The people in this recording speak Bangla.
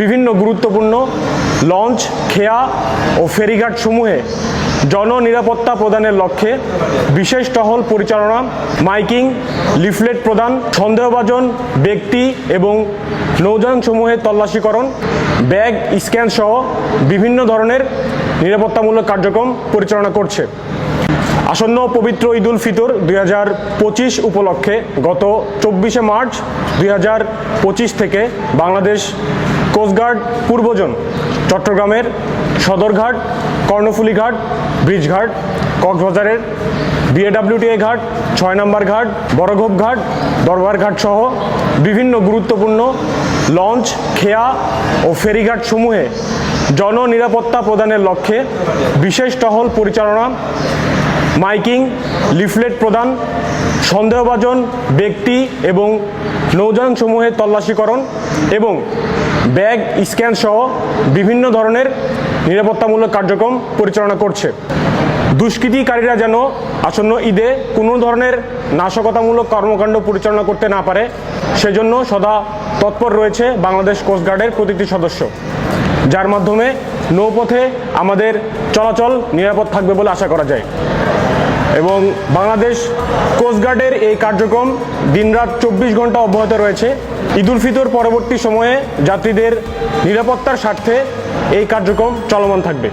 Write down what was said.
বিভিন্ন গুরুত্বপূর্ণ লঞ্চ, খেয়া ও ফেরিঘাট সমূহে জননিরাপত্তা প্রদানের লক্ষ্যে বিশেষ টহল পরিচালনা, মাইকিং, লিফলেট প্রদান, সন্দেহভাজন ব্যক্তি এবং নৌযান সমূহের তল্লাশিকরণ, ব্যাগ স্ক্যান সহ বিভিন্ন ধরনের নিরাপত্তামূলক কার্যক্রম পরিচালনা করছে। আসন্ন পবিত্র ঈদ উল ফিতর দুই হাজার পঁচিশ উপলক্ষে গত চব্বিশে মার্চ দুই হাজার পঁচিশ থেকে বাংলাদেশ কোস্টগার্ড পূর্বজন, চট্টগ্রামের সদরঘাট কর্ণফুলী ঘাট ব্রিজঘাট, কক্সবাজারের বিএডাব্লিউটিএ ঘাট, ছয় নম্বর ঘাট, বড়ঘোপ ঘাট, দরবার ঘাট সহ বিভিন্ন গুরুত্বপূর্ণ লঞ্চ, খেয়া ও ফেরিঘাট সমূহে জননিরাপত্তা প্রদানের লক্ষ্যে বিশেষ টহল পরিচালনা, মাইকিং, লিফলেট প্রদান, সন্দেহভাজন ব্যক্তি এবং নৌযান সমূহের তল্লাশিকরণ এবং ব্যাগ, স্ক্যান সহ বিভিন্ন ধরনের নিরাপত্তামূলক কার্যক্রম পরিচালনা করছে। দুষ্কৃতিকারীরা যেন আসন্ন ঈদে কোনো ধরনের নাশকতামূলক কর্মকাণ্ড পরিচালনা করতে না পারে, সেজন্য সদা তৎপর রয়েছে বাংলাদেশ কোস্টগার্ডের প্রতিটি সদস্য। যার মাধ্যমে নৌপথে আমাদের চলাচল নিরাপদ থাকবে বলে আশা করা যায়। এবং বাংলাদেশ কোস্টগার্ডের এই কার্যক্রম দিনরাত চব্বিশ ঘণ্টা অব্যাহত রয়েছে। ঈদুল ফিতর পরবর্তী সময়ে যাত্রীদের নিরাপত্তার স্বার্থে এই কার্যক্রম চলমান থাকবে।